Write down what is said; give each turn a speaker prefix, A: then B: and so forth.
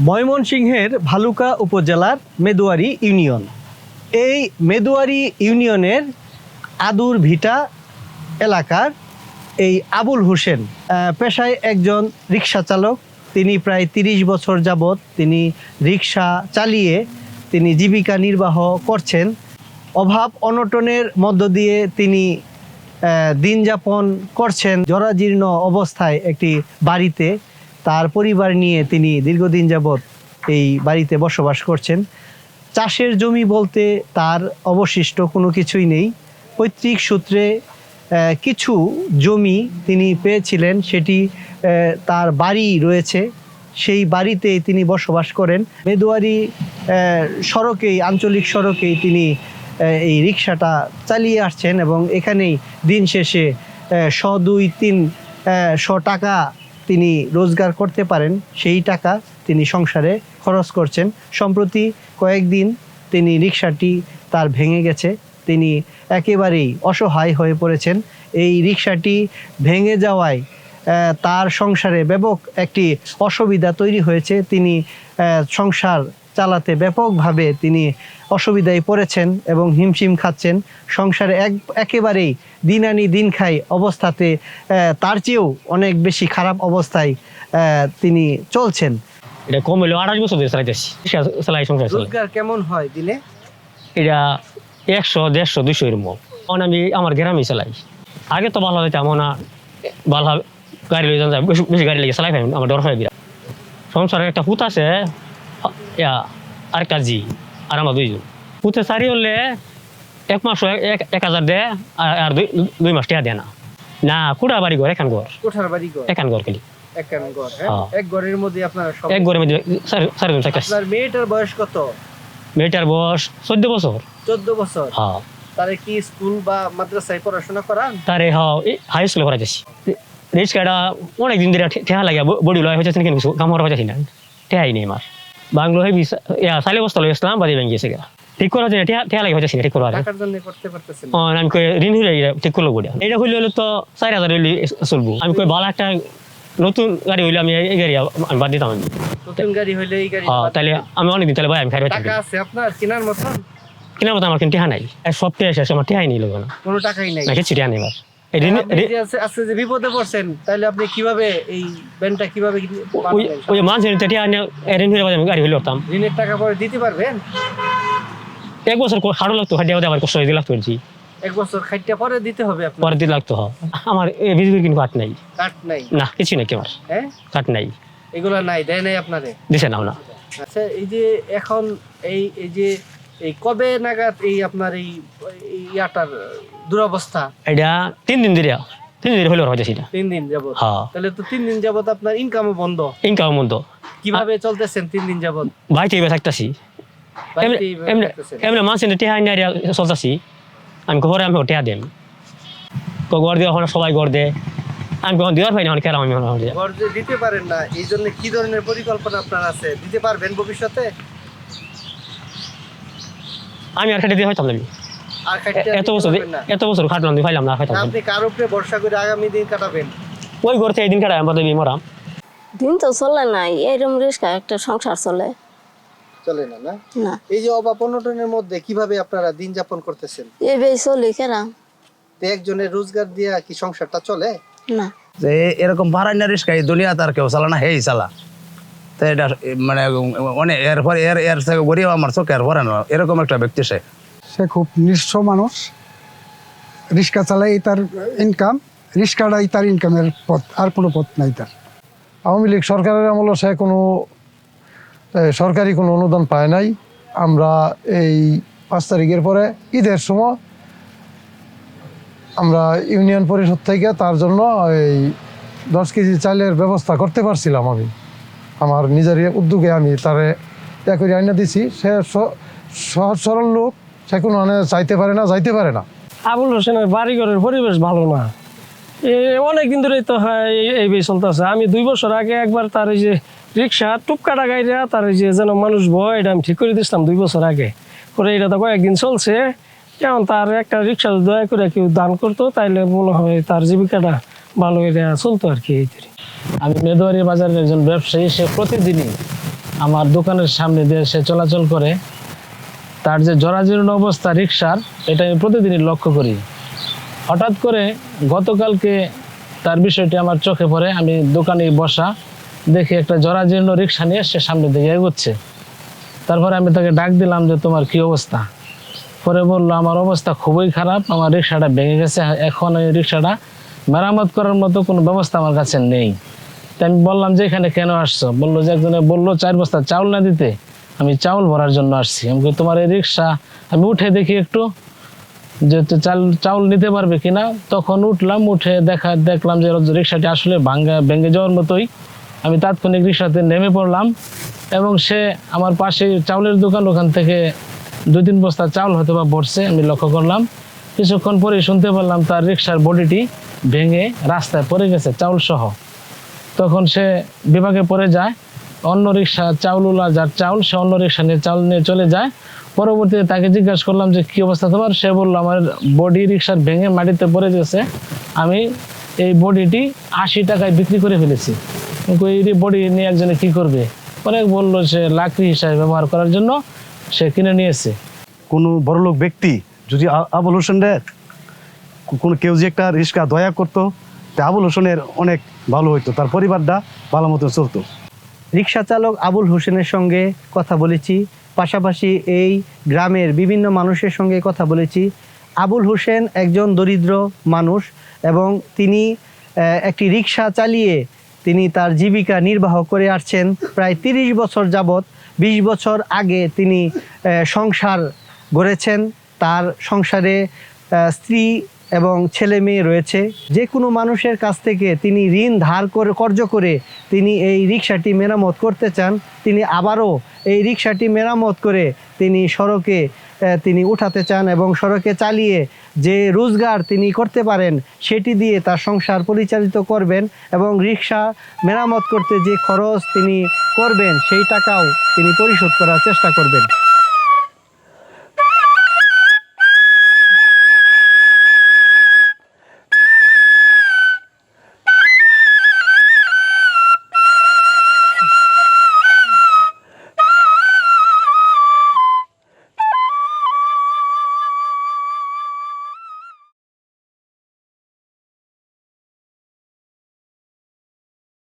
A: ময়মনসিংহের ভালুকা উপজেলার মেদুয়ারি ইউনিয়ন। এই মেদুয়ারি ইউনিয়নের আদুর ভিটা এলাকার এই আবুল হোসেন পেশায় একজন রিক্সা চালক। তিনি প্রায় তিরিশ বছর যাবৎ তিনি রিক্সা চালিয়ে তিনি জীবিকা নির্বাহ করছেন। অভাব অনটনের মধ্য দিয়ে তিনি আহ, দিন যাপন করছেন। জরাজীর্ণ অবস্থায় একটি বাড়িতে তার পরিবার নিয়ে তিনি দীর্ঘদিন যাবৎ এই বাড়িতে বসবাস করছেন। চাষের জমি বলতে তার অবশিষ্ট কোনো কিছুই নেই। পৈতৃক সূত্রে কিছু জমি তিনি পেয়েছিলেন, সেটি তার বাড়ি রয়েছে। সেই বাড়িতেই তিনি বসবাস করেন। মেদুয়ারি সড়কেই, আঞ্চলিক সড়কেই তিনি এই রিক্সাটা চালিয়ে আসছেন এবং এখানেই দিন শেষে শ দুই তিন শ টাকা তিনি রোজগার করতে পারেন, সেই টাকা তিনি সংসারে খরচ করছেন। সম্প্রতি কয়েকদিন তিনি রিক্সাটি তার ভেঙে গেছে। তিনি একেবারেই অসহায় হয়ে পড়েছেন। এই রিক্সাটি ভেঙে যাওয়ায় তার সংসারে ব্যাপক একটি অসুবিধা তৈরি হয়েছে। তিনি সংসার চালাতে ব্যাপকভাবে তিনি অসুবিধায় পড়েছেন এবং হিমশিম খাচ্ছেন। সংসারে এক একেবারেই দিন আনি দিন খাই অবস্থাতে তার চেয়েও অনেক বেশি খারাপ অবস্থায় তিনি চলছেন।
B: এটা কম হইলেও আঠাশ বছর ধরে চালাইতেছি রিক্সা চালাই সংসার
A: রোজগার কেমন হয় দিনে?
B: এটা একশো দেড়শো দুইশো এরকম এখন আমি আমার গ্রামে চালাই। আগে তো ভালো হইতাম না ভালো গাড়ি লই যান বেশি বেশি গাড়ি লেগে চালাই আমার ডর হয় বিরাট। সংসারে একটা পুত আছে ইয়া জি? আর আমার দুইজন। পুতে চারি হলে এক মাস এক হাজার দেয় আর আর দুই মাস টাকা দেয় না। না কুড়া বাড়ি ঘর এখান ঘর
A: বাড়ি ঘর
B: এখান ঘর খালি।
A: ঘর
B: হ্যাঁ?
A: এক ঘরের মধ্যে আপনারা
B: এক ঘরের মধ্যে
A: আপনার মেয়েটার বয়স কত?
B: মেয়েটার বয়স চোদ্দ বছর।
A: চোদ্দ বছর?
B: হ্যাঁ।
A: তারে কি স্কুল বা মাদ্রাসায় পড়াশোনা করান?
B: তারে হাই স্কুলে পড়াইতেছি। রিক্সাটা অনেক দিন ধরে ঠেহা লাগে বডি লয় হয়েছে কিন্তু কিছু কাম করা হয়েছে না। ঠেহাই নেই আমার। বাংলো হেবি সালে বস্তা লই আসলাম বাদে ভেঙে গেছে ঠিক করা যায় ঠেহা লাগে হয়েছে ঠিক করা আমি কই ঋণ এটা ঠিক করল বলে এটা হইলে হলে তো চার হাজার হইলে চলবো। আমি কই ভালো একটা নতুন গাড়ি হইলে আমি এই গাড়ি আমি বাদ দিতাম।
A: নতুন গাড়ি হইলে এই গাড়ি
B: হ্যাঁ, তাহলে আমি অনেকদিন তাহলে ভাই আমি খাই
A: টাকা আছে আপনার? কেনার মতন?
B: কিনা মতো আমার কিন্তু টেহা নাই। টেহা শেষ আমার টেহাই নেই লোক
A: কোনো টাকাই নাই।
B: কিছু টেহা নেই
A: আজকে যে বিপদে পড়ছেন তাহলে আপনি কীভাবে এই ব্যানটা কীভাবে
B: ওই ঋণ আমি গাড়ি হইলে হতাম
A: ঋণের টাকা পরে দিতে পারবেন?
B: এক বছর হাড়ো লাগতো হাড়িয়া আবার কষ্ট হয়ে লাগতো কি
A: এক বছর খাইটা পরে দিতে হবে আপনার
B: পরের দিন লাগতো আমার এই বিজুলির কিন্তু কাট নাই।
A: কাট নাই?
B: না কিছু নাই কেমন
A: হ্যাঁ?
B: কাট নাই।
A: এগুলা নাই দেয় নাই আপনারে?
B: দিছে নাও না।
A: আচ্ছা এই যে এখন এই এই যে এই কবে নাগাদ এই আপনার এই ইয়াটার দুরবস্থা?
B: এটা তিন দিন ধরে তিন দিন হইলে হয়েছে সেটা।
A: তিন দিন যাবত
B: হ্যাঁ
A: তাহলে তো তিন দিন যাবত আপনার ইনকামও বন্ধ।
B: ইনকাম মন্দ
A: কীভাবে চলতেছেন তিন দিন যাবত
B: বাইতে এবার থাকতাছি। এমনি মানুষের টেহা নিয়ে চলতাছি আমি ঘরে আমি টেহা দেম। তো ঘর দিয়ে সবাই ঘর দে আমি কখন দেওয়ার পাই না অনেক আমি দিয়ে।
A: দিতে পারেন না এই জন্য কি ধরনের পরিকল্পনা আপনার আছে? দিতে পারবেন ভবিষ্যতে?
B: আমি আর খেটে দিয়ে না আমি এত বছর এত বছর খাটলাম দিয়ে পাইলাম না খাইতাম
A: আপনি কার উপরে ভরসা করে আগামী দিন কাটাবেন?
B: ওই ঘর থেকে দিন কাটাই আমাদের মরাম।
C: দিন তো চলে নাই এরম রিস্কা একটা সংসার চলে।
A: চলে না না?
C: না।
A: এই যে অভাব অনটনের মধ্যে কীভাবে আপনারা দিন যাপন করতেছেন?
C: এইভাবে চলি
A: তো একজনের রোজগার দিয়া কি সংসারটা চলে?
C: না।
D: যে এরকম ভাড়াই না রিস্কা এই দুনিয়াতে আর কেউ চালা না হেই চালা। তো এটা মানে অনেক এরপরে এর এর থেকে গরিব আমার চোখে আর ভরে না এরকম একটা ব্যক্তি সে।
E: সে খুব নিঃস্ব মানুষ। রিক্সা চালাই তার ইনকাম রিক্সাটাই তার ইনকামের পথ, আর কোনো পথ নাই তার। আওয়ামী লীগ সরকারের আমলে সে কোনো সরকারি কোনো অনুদান পায় নাই। আমরা এই পাঁচ তারিখের পরে ঈদের সময় আমরা ইউনিয়ন পরিষদ থেকে তার জন্য এই দশ কেজি চালের ব্যবস্থা করতে পারছিলাম আমি। আমার নিজের উদ্যোগে আমি তারে ইয়া করে আইনা দিছি। স- সহজ সরল লোক সে কোনো মানে চাইতে পারে না যাইতে পারে না।
F: আবুল হোসেনের বাড়িঘরের পরিবেশ ভালো না। অনেক দিন ধরেই তো হয় এই- এই চলতেছে। আমি দুই বছর আগে একবার তার এই যে রিক্সা টুপকাটা গাইরা তার এই যে যেন মানুষ ভয় এটা আমি ঠিক করে দিছিলাম দুই বছর আগে। করে এটা তো কয়েকদিন চলছে। যেমন তার একটা রিক্সা দয়া করে কেউ দান করতো তাইলে মনে হয় তার জীবিকাটা ভালো এটা চলতো আর কি এই ধরে।
G: আমি মেদুয়ারি বাজারের একজন ব্যবসায়ী সে প্রতিদিনই আমার দোকানের সামনে দিয়ে সে চলাচল করে। তার যে জরাজীর্ণ অবস্থা রিক্সার এটা আমি প্রতিদিনই লক্ষ্য করি। হঠাৎ করে গতকালকে তার বিষয়টি আমার চোখে পড়ে, আমি দোকানে বসা দেখি একটা জরাজীর্ণ রিক্সা নিয়ে সে সামনে দিকে এগোচ্ছে। তারপরে আমি তাকে ডাক দিলাম যে, তোমার কি অবস্থা? পরে বলল, আমার অবস্থা খুবই খারাপ, আমার রিক্সাটা ভেঙে গেছে, এখন এই রিক্সাটা মেরামত করার মতো কোনো ব্যবস্থা আমার কাছে নেই। তাই আমি বললাম, যে এখানে কেন আসছো? বলল যে, একজনে বলল, চার বস্তা চাউল না দিতে। আমি চাউল ভরার জন্য আসছি। আমি তোমার এই রিক্সা? আমি উঠে দেখি একটু যে চাল, চাউল নিতে পারবে কিনা। তখন উঠলাম, উঠে দেখা, দেখলাম যে রিক্সাটি আসলে ভাঙ্গা, ভেঙে যাওয়ার মতোই। আমি তাৎক্ষণিক রিক্সাতে নেমে পড়লাম এবং সে আমার পাশে চাউলের দোকান, ওখান থেকে দুই তিন বস্তা চাউল হয়তো বা পড়ছে আমি লক্ষ্য করলাম। কিছুক্ষণ পরেই শুনতে পারলাম তার রিক্সার বডিটি ভেঙে রাস্তায় পড়ে গেছে চাউল সহ তখন সে বিভাগে পড়ে যায় অন্য রিক্সা চাউলওয়ালা যার চাউল, সে অন্য রিক্সা নিয়ে চাউল নিয়ে চলে যায়। পরবর্তীতে তাকে জিজ্ঞাসা করলাম যে, কী অবস্থা তোমার? সে বলল, আমার বডি রিক্সার ভেঙে মাটিতে পড়ে গেছে। আমি এই বডিটি আশি টাকায় বিক্রি করে ফেলেছি। এই বডি নিয়ে একজনে কী করবে? পরে বলল সে লাকড়ি হিসাবে ব্যবহার করার জন্য সে কিনে নিয়েছে।
H: কোনো বড়লোক ব্যক্তি যদি আবুল হোসেনের কোনো কেউ যে একটা রিক্সা দয়া করতো, তা আবুল হোসেনের অনেক ভালো হইতো, তার পরিবারটা ভালো মতো চলতো।
A: রিক্সা চালক আবুল হোসেনের সঙ্গে কথা বলেছি। পাশাপাশি এই গ্রামের বিভিন্ন মানুষের সঙ্গে কথা বলেছি। আবুল হোসেন একজন দরিদ্র মানুষ এবং তিনি একটি রিক্সা চালিয়ে তিনি তার জীবিকা নির্বাহ করে আসছেন। প্রায় তিরিশ বছর যাবৎ বিশ বছর আগে তিনি সংসার গড়েছেন। তার সংসারে স্ত্রী এবং ছেলে মেয়ে রয়েছে, যে কোনো মানুষের কাছ থেকে তিনি ঋণ ধার করে কর্য করে তিনি এই রিক্সাটি মেরামত করতে চান, তিনি আবারও এই রিক্সাটি মেরামত করে তিনি সড়কে তিনি উঠাতে চান এবং সড়কে চালিয়ে যে রোজগার তিনি করতে পারেন, সেটি দিয়ে তার সংসার পরিচালিত করবেন এবং রিক্সা মেরামত করতে যে খরচ তিনি করবেন, সেই টাকাও তিনি পরিশোধ করার চেষ্টা করবেন।